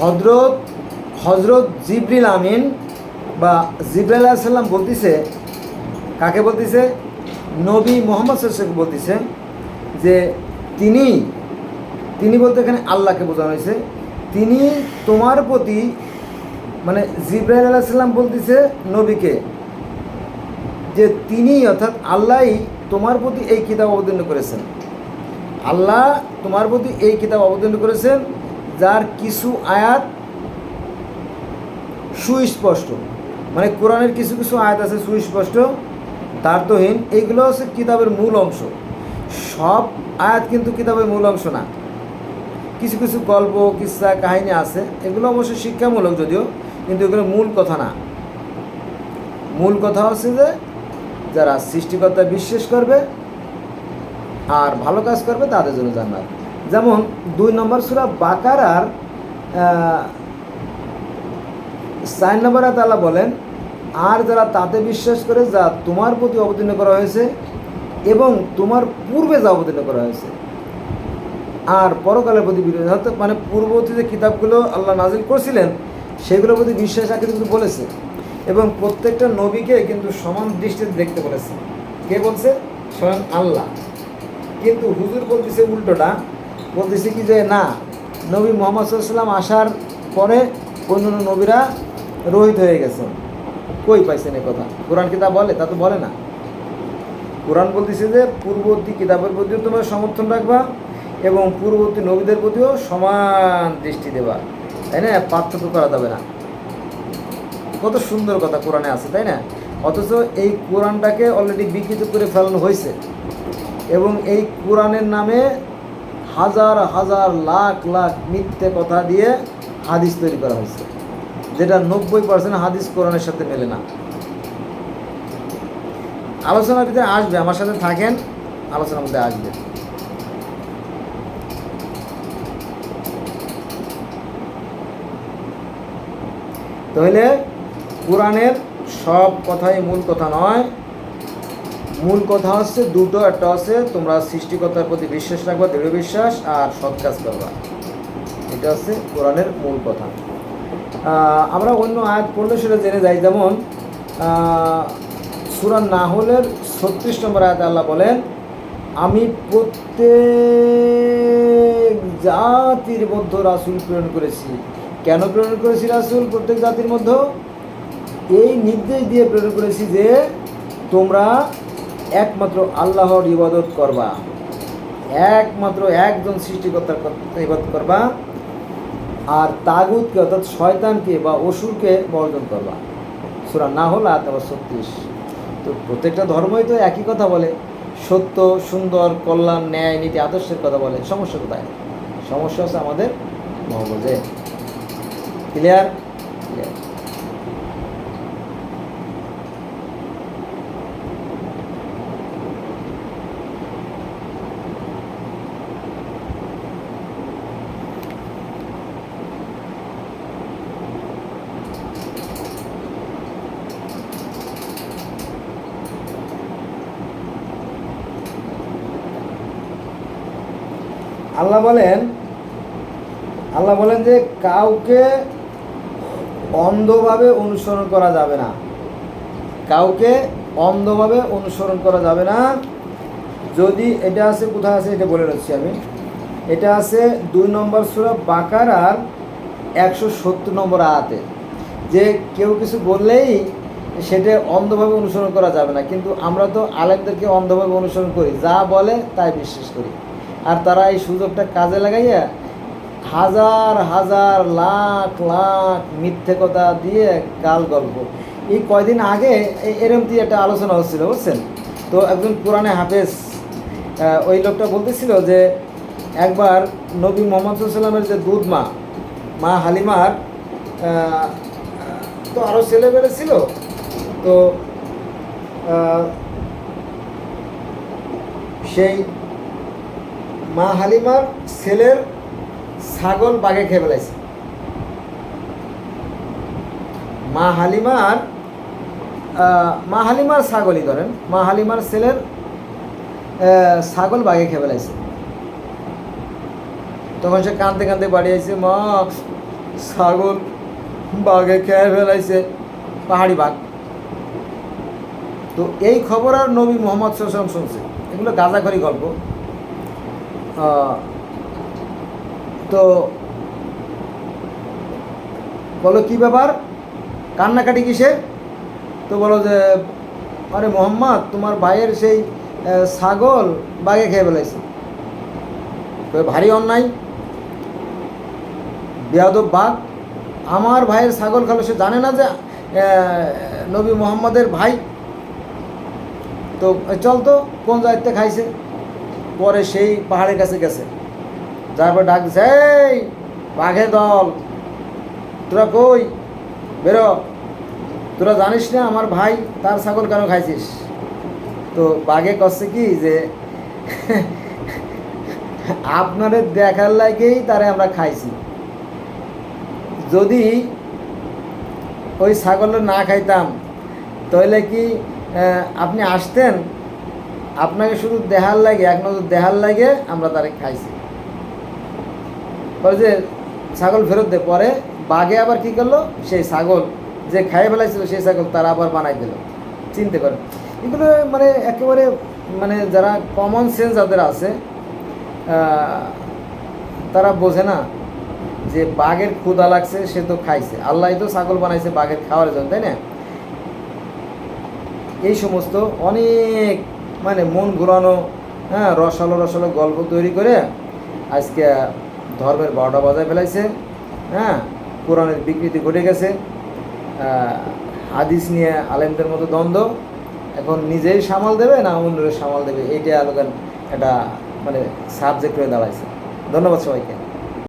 হজরত হজরত জিবরিল আমিন বা জিবরাল সাল্লাম বলতেছে, কাকে বলতেছে? নবী মোহাম্মদ সাল্লামকে বলতেছে যে তিনি তিনি বলতে এখানে আল্লাহকে বোঝানো হয়েছে। তিনি তোমার প্রতি মানে জিব্রাহিল আলাহ সাল্লাম বলতেছে নবীকে যে তিনি অর্থাৎ আল্লাহই তোমার প্রতি এই কিতাব অবতীর্ণ করেছেন। আল্লাহ তোমার প্রতি এই কিতাব অবতীর্ণ করেছেন যার কিছু আয়াত সুস্পষ্ট। মানে কোরআনের কিছু কিছু আয়াত আছে সুস্পষ্ট তার্থহীন এইগুলো হচ্ছে কিতাবের মূল অংশ। সব আয়াত কিন্তু কিতাবের মূল অংশ না। কিছু কিছু গল্প কিস্সা কাহিনী আছে, এগুলো অবশ্যই শিক্ষামূলক যদিও, কিন্তু এগুলো মূল কথা না। মূল কথা হচ্ছে যে, যারা সৃষ্টিকর্তা বিশ্বাস করবে আর ভালো কাজ করবে, তাদের জন্য জান্নাত। যেমন দুই নম্বর সুরা বাকারার সাইন নম্বর তালা বলেন, আর যারা তাতে বিশ্বাস করে যা তোমার প্রতি অবতীর্ণ করা হয়েছে এবং তোমার পূর্বে যা অবতীর্ণ করা হয়েছে। আর পরকালের প্রতি বিরোধী মানে পূর্ববর্তী যে কিতাবগুলো আল্লাহ নাজিল করছিলেন, সেগুলোর প্রতি বিশ্বাস রাখতে কিন্তু বলেছে এবং প্রত্যেকটা নবীকে কিন্তু সমান দৃষ্টিতে দেখতে বলেছে। কে বলছে? স্বয়ং আল্লাহ। কিন্তু হুজুর বলতেছে উল্টোটা বলতেছে কি যে, না, নবী মোহাম্মদ সাল্লাম আসার পরে অন্য নবীরা রোহিত হয়ে গেছেন। কই পাইছেন এ কথা? কোরআন কিতাব বলে? তা তো বলে না। কোরআন বলতেছে যে, পূর্ববর্তী কিতাবের প্রতিও তোমরা সমর্থন রাখবা এবং পূর্ববর্তী নবীদের প্রতিও সমান দৃষ্টি দেবা। তাই না? পার্থক্য করা যাবে না। কত সুন্দর কথা কোরআনে আছে, তাই না? অথচ এই কোরআনটাকে অলরেডি বিকৃত করে ফেলানো হয়েছে। এবং এই কোরআনের নামে হাজার হাজার লাখ লাখ মিথ্যে কথা দিয়ে হাদিস তৈরি করা হয়েছে। যেটা নব্বই পার্সেন্ট হাদিস কোরআনের সাথে মেলে না। আলোচনার ভিতরে আসবে, আমার সাথে থাকেন, আলোচনার মধ্যে আসবে। তাহলে কোরআনের সব কথাই মূল কথা নয় মূল কথা হচ্ছে দুটো, একটা হচ্ছে তোমরা সৃষ্টিকর্তার প্রতি বিশ্বাস রাখবা, দৃঢ় বিশ্বাস আর সৎ কাজ করবা। এটা হচ্ছে কোরআনের মূল কথা। আমরা অন্য আয়াত পড়লে সেটা জেনে যাই। যেমন সুরান নাহলের ছত্রিশ নম্বর আয়াত আল্লাহ বলেন, আমি প্রত্যেক জাতির মধ্যে রাসুল প্রেরণ করেছি। কেন প্রেরণ করেছি রাসুল? প্রত্যেক জাতির মধ্যে। এই নির্দেশ দিয়ে প্রেরণ করেছি যে তোমরা একমাত্র আল্লাহর ইবাদত করবা। একমাত্র একজন সৃষ্টিকর্তার ইবাদত করবা আর তাগুতকে অর্থাৎ শয়তানকে বা অসুরকে বর্জন করবা। সুরা না হল নম্বর ছত্রিশ। তো প্রত্যেকটা ধর্মই তো একই কথা বলে। সত্য, সুন্দর, কল্যাণ, ন্যায়, নীতি, আদর্শের কথা বলে। সমস্যা কোথায়? সমস্যা হচ্ছে আমাদের মহবজে ক্লিয়ার ক্লিয়ার আল্লাহ বলেন আল্লাহ বলেন যে কাউকে অন্ধভাবে অনুসরণ করা যাবে না। কাউকে অন্ধভাবে অনুসরণ করা যাবে না। যদি এটা আছে, কোথায় আছে, এটা বলে রাখছি আমি। এটা আছে দুই নম্বর সুরা বাকারার একশো সত্তর নম্বর আয়াতে। যে কেউ কিছু বললেই সেটা অন্ধভাবে অনুসরণ করা যাবে না। কিন্তু আমরা তো আলেমদেরকে অন্ধভাবে অনুসরণ করি। যা বলে, তাই বিশ্বাস করি। আর তারা এই সুযোগটা কাজে লাগাইয়া হাজার হাজার, লাখ লাখ মিথ্যে কথা দিয়ে কাল গল্প। এই কয়দিন আগে এরম দিয়ে একটা আলোচনা হচ্ছিল, বুঝছেন? তো একজন কোরআনে হাফেজ ওই লোকটা বলতেছিল যে, একবার নবী মোহাম্মদ সাল্লামের যে দুধ মা মা হালিমার তো আরও ছেলেবেলে ছিল, তো সেই মা হালিমার ছেলের ছাগল বাঘে খেয়ে ফেলাইছে। মা হালিমার মা হালিমার ছাগলই ধরেন, মা হালিমার ছেলের ছাগল বাঘে খেয়ে ফেলাইছে। তখন সে কাঁদতে কাঁদতে বাড়ি আইছে, মা, ছাগল বাঘে খেয়ে ফেলাইছে, পাহাড়ি বাঘ। তো এই খবর আর নবী মোহাম্মদ সাল্লাম শুনছে। এগুলো গাঁজাখড়ি গল্প। তো বলো কি ব্যাপার? কান্নাকাটি কিসে? তো বলো যে, আরে মোহাম্মদ, তোমার ভাইয়ের সেই ছাগল বাঘে খেয়ে ফেলাইছে তো ভারী অন্যায়, বেয়াদব বাঘ। আমার ভাইয়ের ছাগল খালো, সে জানে না যে নবী মোহাম্মদের ভাই। তো চল তো, কোন জায়গাতে খাইছে? পরে সেই পাহাড়ের কাছে গেছে। যার পর ডাক দিছে, এই, বাঘের দল, তোরা কই? বেরো। তোরা জানিস না আমার ভাই তার ছাগল কেন খাইছিস? তো বাঘে করছে কি যে আপনাদের দেখার লাগেই তারে আমরা খাইছি। যদি ওই ছাগল না খাইতাম, তাহলে কি আপনি আসতেন? আপনাকে শুধু দেহার লাগে, এক নজর দেহার লাগে আমরা তারে খাইছি। পরে যে ছাগল ফেরত দে, পরে বাঘে আবার কি করল? সেই ছাগল যে খাইয়ে ফেলাইছিল, সেই ছাগল তারা আবার বানাই দিল। চিনতে পারেন। এগুলো মানে একেবারে মানে যারা কমন সেন্স যাদের আছে তারা বোঝে না যে বাঘের ক্ষুদা লাগছে, সে তো খাইছে। আল্লাহ তো ছাগল বানাইছে বাঘের খাওয়ার জন্য, তাই না? এই সমস্ত অনেক মানে মন ঘুরানো হ্যাঁ রসালো রসালো গল্প তৈরি করে আজকে ধর্মের বারোটা বাজায় ফেলাইছে হ্যাঁ কোরআনের বিকৃতি ঘটে গেছে হাদিস নিয়ে আলেমদের মতো দ্বন্দ্ব, এখন নিজেই সামাল দেবে না অন্যের সামাল দেবে? এইটা আলোকান একটা মানে সাবজেক্ট হয়ে দাঁড়াইছে। ধন্যবাদ সবাইকে।